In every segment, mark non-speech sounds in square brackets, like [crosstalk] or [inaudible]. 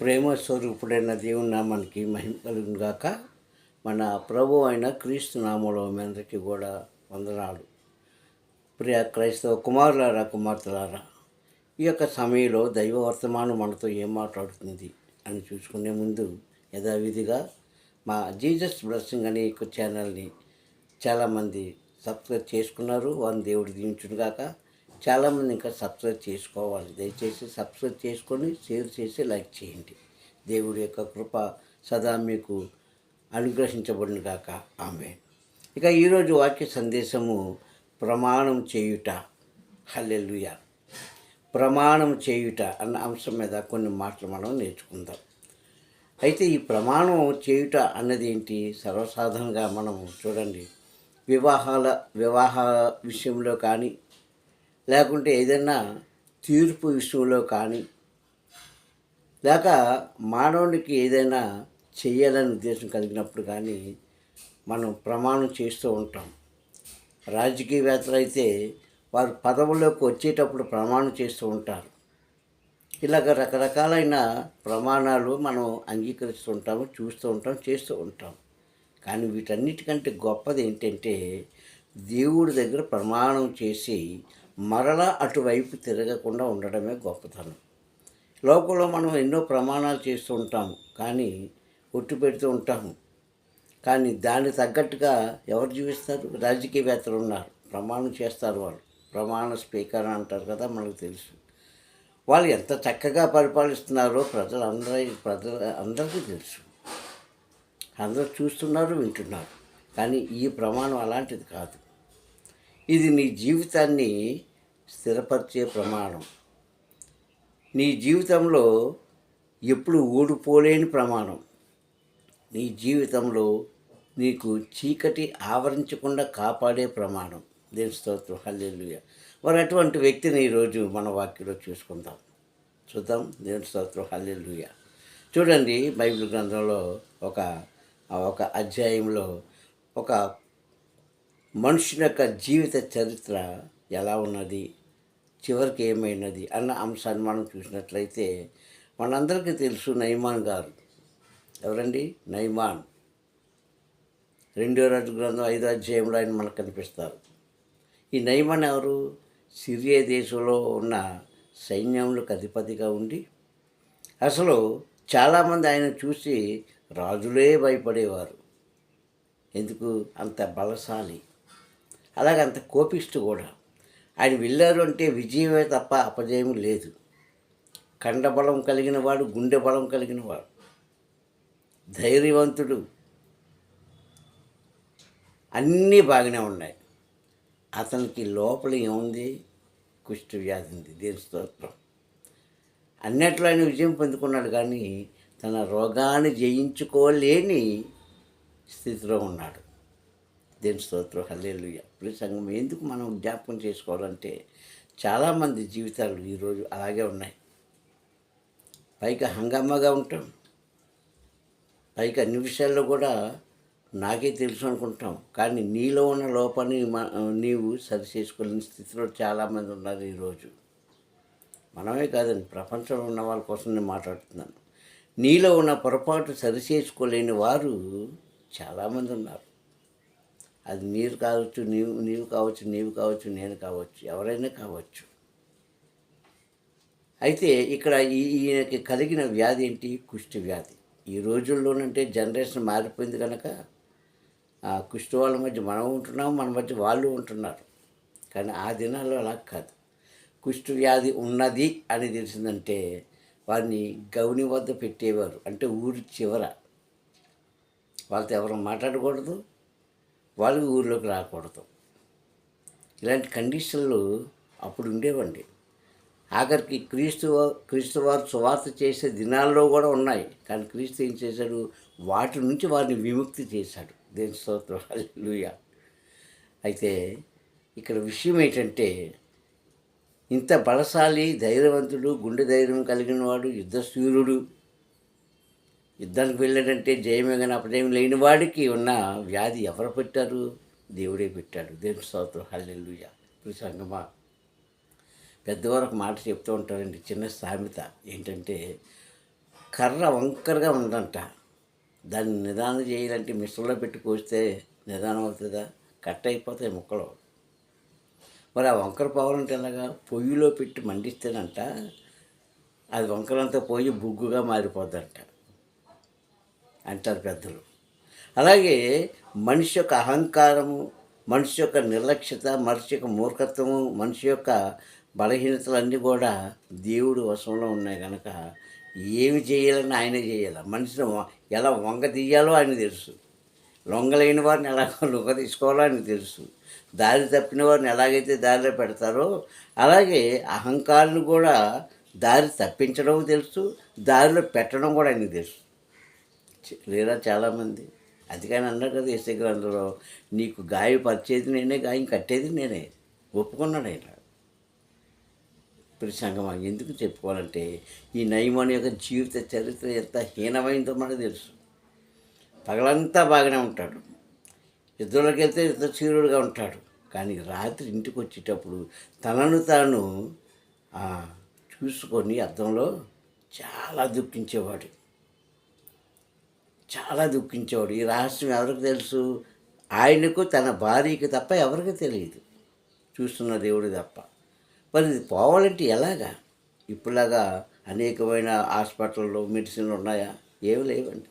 ప్రేమ స్వరూపుడైన దేవుని నామానికి మహిమ కలుగును గాక. మన ప్రభు అయిన క్రీస్తు నామంలో మీ అందరికీ కూడా వందనాలు. ప్రియ క్రైస్తవ కుమారులారా కుమార్తెలారా ఈ యొక్క సమయంలో దైవ వర్తమానం మనతో ఏం మాట్లాడుతుంది అని చూసుకునే ముందు యథావిధిగా మా జీజస్ బ్లెస్సింగ్ అనే యొక్క ఛానల్ని చాలామంది సబ్స్క్రైబ్ చేసుకున్నారు. వారిని దేవుడు దీవించును గాక. చాలామంది ఇంకా సబ్స్క్రైబ్ చేసుకోవాలి. దయచేసి సబ్స్క్రైబ్ చేసుకొని షేర్ చేసి లైక్ చేయండి. దేవుడి యొక్క కృప సదా మీకు అనుగ్రహించబడిన కాక ఆమె ఇక ఈరోజు వాక్య సందేశము ప్రమాణం చేయుట. హల్లెలుయ. ప్రమాణం చేయుట అన్న అంశం మీద కొన్ని మాటలు మనం నేర్చుకుందాం. అయితే ఈ ప్రమాణం చేయుట అన్నది ఏంటి సర్వసాధారణంగా మనం చూడండి. వివాహాల వివాహ విషయంలో కానీ లేకుంటే ఏదైనా తీర్పు విషయంలో కానీ లేక మానవునికి ఏదైనా చేయాలని ఉద్దేశం కలిగినప్పుడు కానీ మనం ప్రమాణం చేస్తూ ఉంటాం. రాజకీయవేత్తలు అయితే వారు పదవుల్లోకి వచ్చేటప్పుడు ప్రమాణం చేస్తూ ఉంటారు. ఇలాగ రకరకాలైన ప్రమాణాలు మనం అంగీకరిస్తూ ఉంటాము చూస్తూ ఉంటాం చేస్తూ ఉంటాం. కానీ వీటన్నిటికంటే గొప్పది ఏంటంటే దేవుడి దగ్గర ప్రమాణం చేసి మరలా అటువైపు తిరగకుండా ఉండడమే గొప్పతనం. లోకంలో మనం ఎన్నో ప్రమాణాలు చేస్తూ ఉంటాము కానీ ఒట్టు పెడుతూ ఉంటాము. కానీ దానికి తగ్గట్టుగా ఎవరు జీవిస్తారు? రాజకీయవేత్తలు ఉన్నారు. ప్రమాణం చేస్తారు వాళ్ళు. ప్రమాణ స్పీకర్ అంటారు కదా మనకు తెలుసు. వాళ్ళు ఎంత చక్కగా పరిపాలిస్తున్నారో ప్రజలు అందరి ప్రజలు అందరికీ తెలుసు. అందరూ చూస్తున్నారు వింటున్నారు. కానీ ఈ ప్రమాణం అలాంటిది కాదు. ఇది నీ జీవితాన్ని స్థిరపరిచే ప్రమాణం. నీ జీవితంలో ఎప్పుడు ఓడిపోలేని ప్రమాణం. నీ జీవితంలో నీకు చీకటి ఆవరించకుండా కాపాడే ప్రమాణం. దేని స్తోత్రం. హల్లెలుయ. మరి అటువంటి వ్యక్తిని ఈరోజు మన వాక్యంలో చూసుకుందాం. చూద్దాం. దేని స్తోత్రం. హల్లెలుయ. చూడండి బైబిల్ గ్రంథంలో ఒక ఒక అధ్యాయంలో ఒక మనుషుని యొక్క జీవిత చరిత్ర ఎలా ఉన్నది? చివరికి ఏమైనది? అన్న అంశాన్ని మనం చూసినట్లయితే మనందరికీ తెలుసు నైమాన్ గారు. ఎవరండి? నైమాన్. రెండో రాజు గ్రంథం ఐదో అధ్యాయంలో ఆయన మనకు కనిపిస్తారు. ఈ నైమాన్ ఎవరు? సిరియా దేశంలో ఉన్న సైన్యంలోకి అధిపతిగా ఉండి అసలు చాలామంది ఆయన చూసి రాజులే భయపడేవారు. ఎందుకు? అంత బలశాలి. అలాగే అంత కోపిస్తూ కూడా. ఆయన వెళ్ళారు అంటే విజయమే తప్ప అపజయం లేదు. కండబలం కలిగిన వాడు గుండె బలం కలిగిన వాడు. ధైర్యవంతుడు. అన్నీ బాగానే ఉన్నాయి. అతనికి లోపల ఏముంది? కుష్టి వ్యాధి ఉంది. దేని స్తోత్రం? అన్నిట్లో ఆయన విజయం పొందుకున్నాడు కానీ తన రోగాన్ని జయించుకోలేని స్థితిలో ఉన్నాడు. దేని స్తోత్రం? హల్లేలుయ. సంఘం ఎందుకు మనం జ్ఞాపకం చేసుకోవాలంటే చాలామంది జీవితాలు ఈరోజు అలాగే ఉన్నాయి. పైగా హంగామాగా ఉంటాం. పైగా అన్ని విషయాల్లో కూడా నాకే తెలుసు అనుకుంటాం. కానీ నీలో ఉన్న లోపాన్ని నీవు సరి చేసుకోలేని స్థితిలో చాలామంది ఉన్నారు ఈరోజు మనమే కాదండి ప్రపంచంలో ఉన్న వాళ్ళ కోసం నేను మాట్లాడుతున్నాను. నీలో ఉన్న పొరపాటు సరి చేసుకోలేని వారు చాలామంది ఉన్నారు. అది మీరు కావచ్చు నీవు నీవు కావచ్చు నీవు కావచ్చు నేను కావచ్చు ఎవరైనా కావచ్చు. అయితే ఇక్కడ ఈయనకి కలిగిన వ్యాధి ఏంటి? కుష్టి వ్యాధి. ఈ రోజుల్లోనంటే జనరేషన్ మారిపోయింది కనుక ఆ కుష్టి వాళ్ళ మధ్య మనం ఉంటున్నాం మన మధ్య వాళ్ళు ఉంటున్నారు. కానీ ఆ దినాల్లో అలా కాదు. కుష్టి వ్యాధి ఉన్నది అని తెలిసిందంటే వారిని గౌని వద్ద పెట్టేవారు. అంటే ఊరి చివర. వాళ్ళతో ఎవరు మాట్లాడకూడదు. వాళ్ళు ఊళ్ళోకి రాకూడదు. ఇలాంటి కండిషన్లు అప్పుడు ఉండేవండి. ఆఖరికి క్రీస్తు క్రీస్తు వారు సువార్త చేసే దినాల్లో కూడా ఉన్నాయి. కానీ క్రీస్తు ఏం చేశాడు? వాటి నుంచి వారిని విముక్తి చేశాడు. దేని స్తోత్రం. అయితే ఇక్కడ విషయం ఏంటంటే ఇంత బలశాలి ధైర్యవంతుడు గుండె ధైర్యం కలిగిన వాడు యుద్ధ సూర్యుడు యుద్ధానికి వెళ్ళాడంటే జయమే కానీ అపజయం లేని వాడికి ఉన్న వ్యాధి ఎవరు పెట్టారు? దేవుడే పెట్టాడు. దేవుని స్తోత్రం. హల్లెల్లు ఇప్పుడు సంగమా. పెద్దవారు ఒక మాట చెప్తూ ఉంటారండి. చిన్న సామెత ఏంటంటే కర్ర వంకరగా ఉందంట. దాన్ని నిదానం చేయాలంటే మిషన్లో పెట్టి కోస్తే నిదానం అవుతుందా? కట్ అయిపోతాయి ముక్కలు. మరి ఆ వంకర పోవాలంటే ఎలాగా? పొయ్యిలో పెట్టి మండిస్తేనంట అది వంకరంతా పోయి బుగ్గుగా మారిపోద్దంట. అంటారు పెద్దలు. అలాగే మనిషి యొక్క అహంకారము మనిషి యొక్క నిర్లక్ష్యత మనిషి యొక్క మూర్ఖత్వము మనిషి యొక్క బలహీనతలన్నీ కూడా దేవుడు వశంలో ఉన్నాయి కనుక ఏమి చేయాలని ఆయనే చేయాలి? మనిషిని ఎలా వంగ తీయాలో ఆయన తెలుసు. లొంగలేని వారిని ఎలా [laughs] లొంగ తీసుకోవాలో ఆయన తెలుసు. దారి తప్పిన వారిని ఎలాగైతే దారిలో పెడతారో అలాగే అహంకారులు కూడా దారి తప్పించడం తెలుసు దారిలో పెట్టడం కూడా ఆయనకు తెలుసు. లేదా లేరా చాలామంది. అందుకని అన్నారు కదా ఏసే గ్రంథంలో నీకు గాయపరిచేది నేనే గాయం కట్టేది నేనే. ఒప్పుకున్నాడు ఆయన. ఇప్పుడు సంగమా ఎందుకు చెప్పుకోవాలంటే ఈ నయమని యొక్క జీవిత చరిత్ర ఎంత హీనమైందో మనకు తెలుసు. పగలంతా బాగానే ఉంటాడు. యుద్ధంలోకి వెళ్తే యుద్ధ చీరుడుగా ఉంటాడు. కానీ రాత్రి ఇంటికి వచ్చేటప్పుడు తనను తాను చూసుకొని అర్థంలో చాలా దుఃఖించేవాడు. చాలా దుఃఖించేవాడు. ఈ రహస్యం ఎవరికి తెలుసు? ఆయనకు తన భార్యకి తప్ప ఎవరికి తెలియదు. చూస్తున్న దేవుడు తప్ప. మరి ఇది పోవాలంటే ఎలాగా? ఇప్పుడులాగా అనేకమైన హాస్పిటల్లో మెడిసిన్లు ఉన్నాయా? ఏమి లేవండి.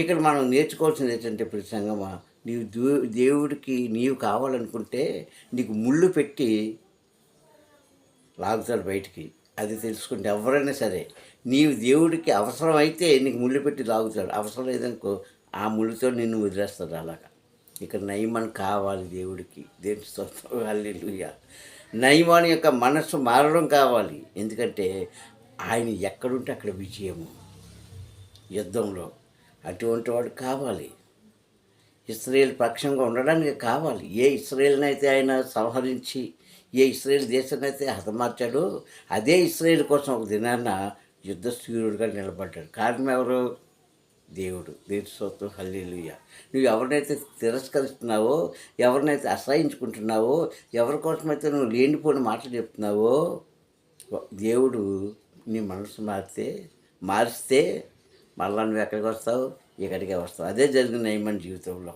ఇక్కడ మనం నేర్చుకోవాల్సింది ఏంటంటే ప్రతి సంగమా నీవు దే- దేవుడికి నీవు కావాలనుకుంటే నీకు ముళ్ళు పెట్టి లాగుతాడు బయటికి. అది తెలుసుకుంటే ఎవరైనా సరే నీవు దేవుడికి అవసరం అయితే నీకు ముళ్ళు పెట్టి లాగుతాడు. అవసరం లేదనుకో ఆ ముళ్ళుతో నిన్ను వదిలేస్తాడు అలాగా. ఇక్కడ నయమాన్ కావాలి దేవుడికి. దేవుడి స్తోత్రం? నయమాన్ యొక్క మనస్సు మారడం కావాలి. ఎందుకంటే ఆయన ఎక్కడుంటే అక్కడ విజయము. యుద్ధంలో అటువంటి వాడు కావాలి. ఇస్రాయేల్ పక్షంగా ఉండడానికి కావాలి. ఏ ఇస్రాయేల్ని అయితే ఆయన సంహరించి ఏ ఇస్రాయేల్ దేశాన్ని అయితే హతమార్చాడో అదే ఇస్రాయేల్ కోసం ఒక దినాన్న యుద్ధ సూర్యుడుగా నిలబడ్డాడు. కారణం ఎవరు? దేవుడు. దేవుడి సొత్తు హల్లీలుయ. నువ్వు ఎవరినైతే తిరస్కరిస్తున్నావో ఎవరినైతే అసహించుకుంటున్నావో ఎవరి కోసమైతే నువ్వు లేనిపోయిన మాటలు చెప్తున్నావో దేవుడు నీ మనసు మారితే మారిస్తే మళ్ళా నువ్వు ఎక్కడికి వస్తావు? ఇక్కడికే వస్తావు. అదే జరిగిన నయమని జీవితంలో.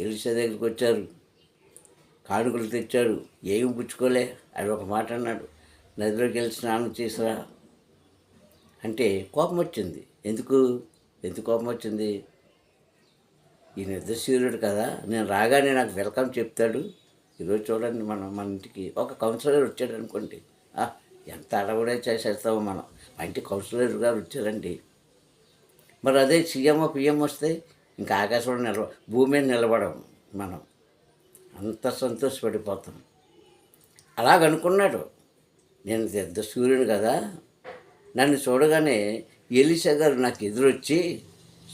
ఎలిసా దగ్గరికి వచ్చారు. కానుకలు తెచ్చాడు. ఏమి పుచ్చుకోలే. అది ఒక మాట అన్నాడు. నదిలోకి వెళ్ళి స్నానం చేసిరా. అంటే కోపం వచ్చింది ఎందుకు? ఎందుకు కోపం వచ్చింది ఈ నిర్దశీరుడు కదా. నేను రాగానే నాకు వెల్కమ్ చెప్తాడు. ఈరోజు చూడండి మనం మన ఇంటికి ఒక కౌన్సిలర్ వచ్చాడు అనుకోండి ఎంత అడవుడే చేసేస్తామో మనం. మా ఇంటి కౌన్సిలర్ గారు వచ్చారండి. మరి అదే సీఎం పిఎం వస్తే ఇంకా ఆకాశంలో నిలవ భూమి మీద నిలబడం మనం. అంత సంతోషపడిపోతాం. అలాగనుకున్నాడు. నేను సూర్యుడు కదా. నన్ను చూడగానే ఎలిసా గారు నాకు ఎదురొచ్చి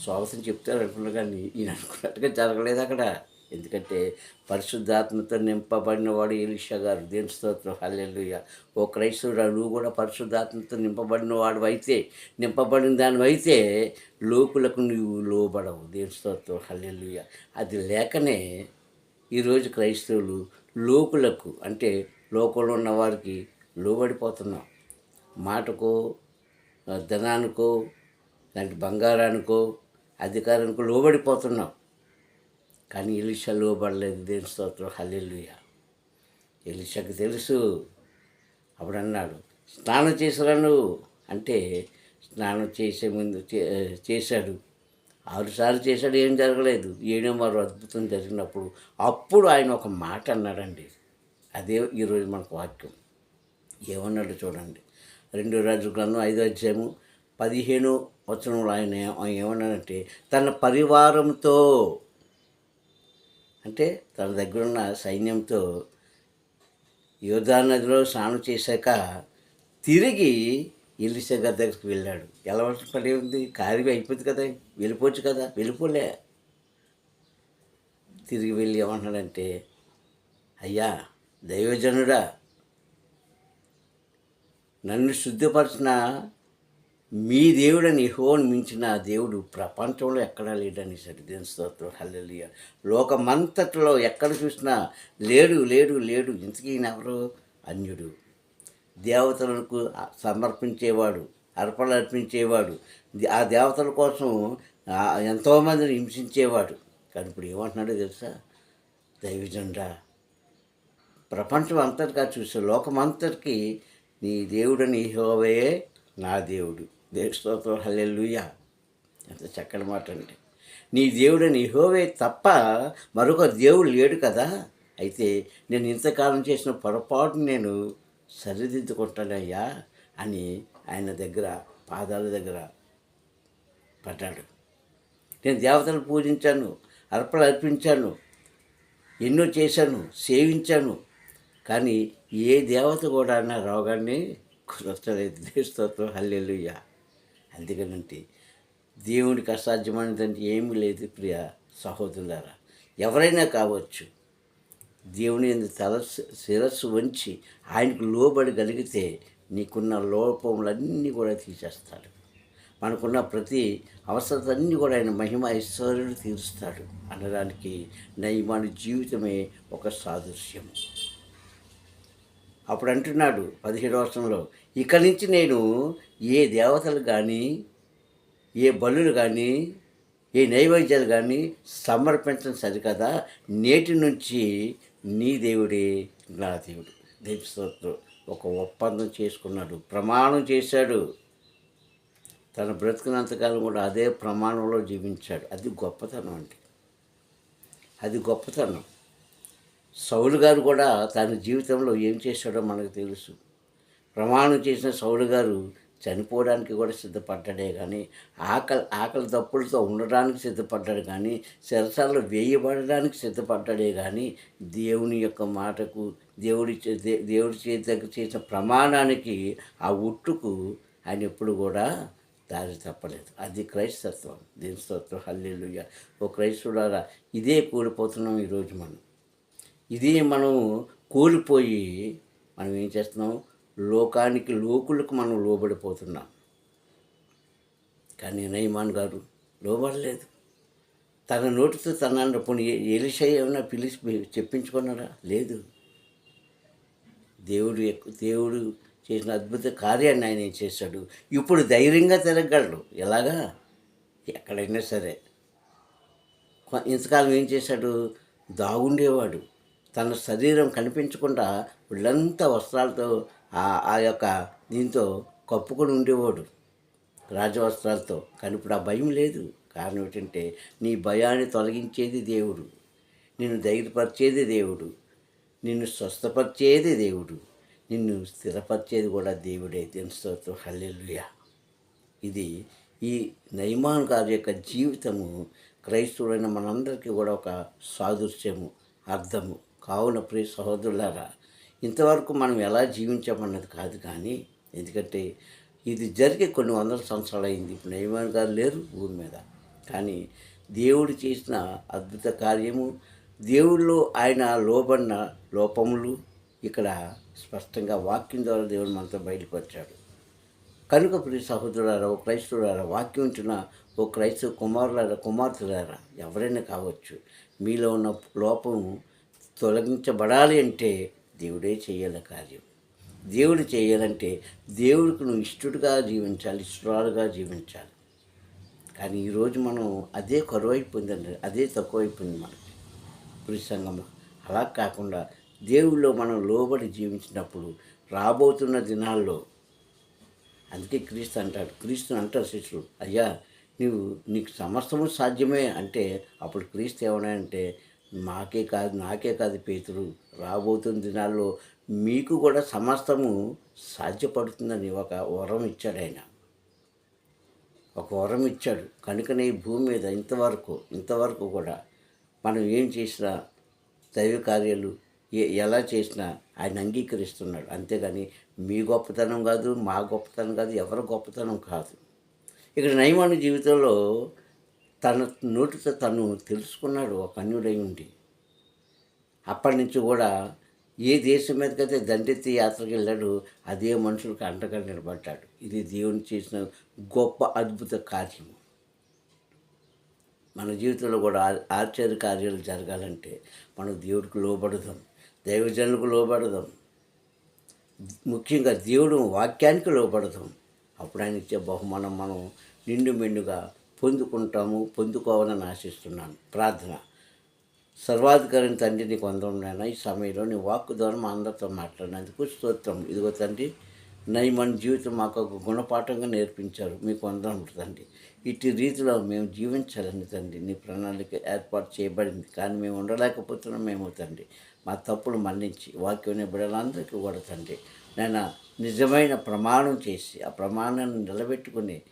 స్వాగతం చెప్తారు అనుకున్నా కానీ ఈయన అనుకున్నట్టుగా జరగలేదు అక్కడ. ఎందుకంటే పరిశుద్ధాత్మతో నింపబడిన వాడు ఎలిషా గారు దేని స్తోత్రం. హల్లెలూయా. ఓ క్రైస్తవుడు నువ్వు కూడా పరిశుద్ధాత్మతో నింపబడిన వాడు అయితే నింపబడిన దాని అయితే లోకులకు నువ్వు లోబడవు. దేని స్తోత్రం. హల్లెలూయా. అది లేకనే ఈరోజు క్రైస్తవులు లోకులకు అంటే లోకంలో ఉన్న వారికి లోబడిపోతున్నాం. మాటకు ధనానికో లాంటి బంగారానికో అధికారానికో లోబడిపోతున్నాం. కానీ ఎలిషా లోబడలేదు. దేని స్తోత్రం. హల్లెలూయ. ఎలిషాకి తెలుసు. అప్పుడు అన్నాడు స్నానం చేసిరా నువ్వు? అంటే స్నానం చేసే ముందు చే- చేశాడు. ఆరుసార్లు చేశాడు. ఏం జరగలేదు. ఏడో మరో అద్భుతం జరిగినప్పుడు అప్పుడు ఆయన ఒక మాట అన్నాడండి. అదే ఈరోజు మనకు వాక్యం. ఏమన్నాడు చూడండి. రెండో రాజు గ్రంథం ఐదో అధ్యాయము పదిహేను వచనంలో ఆయన ఏ- ఏమన్నాడంటే తన పరివారంతో అంటే తన దగ్గర ఉన్న సైన్యంతో యోధా నదిలో స్నానం చేశాక తిరిగి ఎలిసా గారి దగ్గరికి వెళ్ళాడు. ఎలా పడి ఉంది కార్యం అయిపోయింది కదా వెళ్ళిపోవచ్చు కదా వెళ్ళిపోలే. తిరిగి వెళ్ళి ఏమంటున్నాడంటే అయ్యా దైవజనుడా నన్ను శుద్ధిపరిచిన మీ దేవుడని హోన్ మించిన దేవుడు ప్రపంచంలో ఎక్కడా లేడని సరిదేని స్తోత్రం. హల్లెలియ. లోకమంతట్లో ఎక్కడ చూసినా లేడు లేడు లేడు. ఇంతకీ ఎవరు? అన్యుడు. దేవతలకు సమర్పించేవాడు అర్పణలు అర్పించేవాడు. ఆ దేవతల కోసం ఎంతోమందిని హింసించేవాడు. కానీ ఇప్పుడు ఏమంటున్నాడో తెలుసా? దైవజనుడా. ప్రపంచం అంతటిగా చూసే లోకమంతటికి నీ దేవుడని హోవయే నా దేవుడు. దేవుడి స్తోత్రం ఎంత చక్కని మాట అండి. నీ దేవుడని హోవే తప్ప మరొక దేవుడు లేడు కదా. అయితే నేను ఇంతకాలం చేసిన పొరపాటు నేను సరిదిద్దుకుంటానయ్యా అని ఆయన దగ్గర పాదాల దగ్గర పడ్డాడు. నేను దేవతలు పూజించాను అర్పణలు అర్పించాను ఎన్నో చేశాను సేవించాను. కానీ ఏ దేవత కూడా నా రోగాన్ని కుదర్చలేదు స్తోత్రం హల్లెలుయ్య అందుకనంటే దేవునికి అసాధ్యమైనదంటే ఏమీ లేదు ప్రియ సహోదరులారా. ఎవరైనా కావచ్చు దేవుని యందు తల శిరస్సు వంచి ఆయనకు లోబడి కలిగితే నీకున్న లోపములన్నీ కూడా తీసేస్తాడు. మనకున్న ప్రతి అవసరతన్నీ కూడా ఆయన మహిమ ఐశ్వర్యుడు తీరుస్తాడు. అనడానికి నయమాని జీవితమే ఒక సాదృశ్యము. అప్పుడు అంటున్నాడు పదిహేడు వర్షంలో ఇక్కడి నుంచి నేను ఏ దేవతలు కానీ ఏ బలులు కానీ ఏ నైవేద్యాలు కానీ సమర్పించడం సరికదా? నేటి నుంచి నీ దేవుడే నా దేవుడు. దేవి ఒక ఒప్పందం చేసుకున్నాడు ప్రమాణం చేశాడు. తన బ్రతికినంతకాలం కూడా అదే ప్రమాణంలో జీవించాడు. అది గొప్పతనం అంటే అది గొప్పతనం. సౌలు గారు కూడా తన జీవితంలో ఏం చేశాడో మనకు తెలుసు. ప్రమాణం చేసిన సౌలు గారు చనిపోవడానికి కూడా సిద్ధపడ్డాడే కానీ ఆకలి ఆకలి తప్పులతో ఉండడానికి సిద్ధపడ్డాడు కానీ శరసాల్లో వేయబడడానికి సిద్ధపడ్డాడే కానీ దేవుని యొక్క మాటకు దేవుడి చే- దేవుడి చేతకు చేసిన ప్రమాణానికి ఆ ఉట్టుకు ఆయన ఎప్పుడు కూడా దారి తప్పలేదు. అది క్రైస్తత్వం. దీని స్తోత్రం. హల్లెలూయా. ఓ క్రైస్తవులారా ఇదే కూడిపోతున్నాం ఈరోజు మనం. ఇది మనం కోల్పోయి మనం ఏం చేస్తున్నాం? లోకానికి లోకులకు మనం లోబడిపోతున్నాం. కానీ నయమాన్ గారు లోబడలేదు. తన నోటితో తన పోనీ ఎలిషా ఏమైనా పిలిచి చెప్పించుకున్నాడా లేదు. దేవుడు దేవుడు చేసిన అద్భుత కార్యాన్ని ఆయన చేశాడు? ఇప్పుడు ధైర్యంగా తిరగలడు ఎలాగా? ఎక్కడైనా సరే. ఇంతకాలం ఏం చేశాడు? దాగుండేవాడు. తన శరీరం కనిపించకుండా ఒళ్ళంతా వస్త్రాలతో ఆ ఆ యొక్క దీంతో కప్పుకొని ఉండేవాడు. రాజవస్త్రాలతో. కానీ ఇప్పుడు ఆ భయం లేదు. కారణం ఏంటంటే నీ భయాన్ని తొలగించేది దేవుడు. నిన్ను ధైర్యపరిచేది దేవుడు. నిన్ను స్వస్థపరిచేది దేవుడు. నిన్ను స్థిరపరిచేది కూడా దేవుడే. దేని స్తోత్రం. ఇది ఈ నైమాన్ గారి యొక్క జీవితము క్రైస్తవుడైన మనందరికీ కూడా ఒక సాదృశ్యము అర్థము. కావున ప్రియ సహోదరులారా ఇంతవరకు మనం ఎలా జీవించామన్నది కాదు కానీ ఎందుకంటే ఇది జరిగే కొన్ని వందల సంవత్సరాలు అయింది. ఇప్పుడు నయమాన్ గారు లేరు భూమి మీద. కానీ దేవుడు చేసిన అద్భుత కార్యము దేవుళ్ళు ఆయన లోబడిన లోపములు ఇక్కడ స్పష్టంగా వాక్యం ద్వారా దేవుడు మనతో బయటపరిచాడు కనుక ప్రియ సహోదరులారా ఓ క్రైస్తవులారా వాక్యం ఉంటున్న ఓ క్రైస్తవ కుమారులారా కుమార్తెలారా ఎవరైనా కావచ్చు మీలో ఉన్న లోపము తొలగించబడాలి అంటే దేవుడే చేయాలి కార్యం. దేవుడు చేయాలంటే దేవుడికి నువ్వు ఇష్టడుగా జీవించాలి ఇష్టరాలుగా జీవించాలి. కానీ ఈరోజు మనం అదే కరువైపోయిందండి అదే తక్కువైపోయింది మనకి. పురుషంగంలో అలా కాకుండా దేవుడిలో మనం లోబడి జీవించినప్పుడు రాబోతున్న దినాల్లో అందుకే క్రీస్తు అంటాడు క్రీస్తుని అంటారు శిష్యుడు అయ్యా నీవు నీకు సమస్తము సాధ్యమే అంటే అప్పుడు క్రీస్తు ఏమన్నా అంటే మాకే కాదు నాకే కాదు పేతురు. రాబోతున్న దినాల్లో మీకు కూడా సమస్తము సాధ్యపడుతుందని ఒక వరం ఇచ్చాడు ఆయన. ఒక వరం ఇచ్చాడు. కనుకనే ఈ భూమి మీద ఇంతవరకు ఇంతవరకు కూడా మనం ఏం చేసినా దైవ కార్యాలు ఏ ఎలా చేసినా ఆయన అంగీకరిస్తున్నాడు. అంతేగాని మీ గొప్పతనం కాదు మా గొప్పతనం కాదు ఎవరి గొప్పతనం కాదు. ఇక్కడ నయమాను జీవితంలో తన నోటితో తను తెలుసుకున్నాడు ఒక అన్యుడై ఉండి. అప్పటి నుంచి కూడా ఏ దేశం మీదకైతే దండెత్తి యాత్రకు వెళ్ళాడు అదే మనుషులకు అండగా నిలబడ్డాడు. ఇది దేవుని చేసిన గొప్ప అద్భుత కార్యం. మన జీవితంలో కూడా ఆశ్చర్య కార్యాలు జరగాలంటే మనం దేవుడికి లోబడదాం దైవజనులకు లోబడదాం. ముఖ్యంగా దేవుడు వాక్యానికి లోబడదాం. అప్పుడు ఆయన ఇచ్చే బహుమానం మనం నిండు మెండుగా పొందుకుంటాము పొందుకోవాలని ఆశిస్తున్నాను. ప్రార్థన. సర్వాధికారిని తండ్రి నీకు వందరం ఈ సమయంలో నీ వాక్ ద్వారా మా అందరితో మాట్లాడినందుకు స్తోత్రం. ఇదిగో తండ్రి నయమన్ జీవితం మాకు ఒక గుణపాఠంగా నేర్పించారు. మీకు వందరం తండ్రి. ఇటు రీతిలో మేము జీవించాలని తండ్రి నీ ప్రణాళిక ఏర్పాటు చేయబడింది. కానీ మేము ఉండలేకపోతున్నాం మేము తండ్రి. మా తప్పులు మన్నించి వాక్యం బిడ్డలందరికీ కూడా తండ్రి. నేను నిజమైన ప్రమాణం చేసి ఆ ప్రమాణాన్ని నిలబెట్టుకుని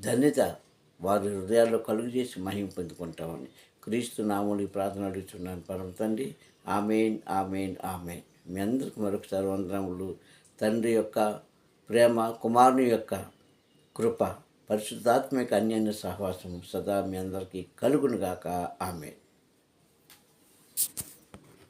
ధన్యత వారి హృదయాల్లో కలుగు చేసి మహిమ పొందుకుంటామని క్రీస్తు నామూలి ప్రార్థన అడుగుతున్నాను పరమ తండ్రి ఆమెన్ ఆమెన్ ఆమెన్. మీ అందరికి మరొకసారి వందనములు. తండ్రి యొక్క ప్రేమ కుమారుని యొక్క కృప పరిశుద్ధాత్మిక అన్యాన్య సహవాసం సదా మీ అందరికీ కలుగునుగాక. ఆమె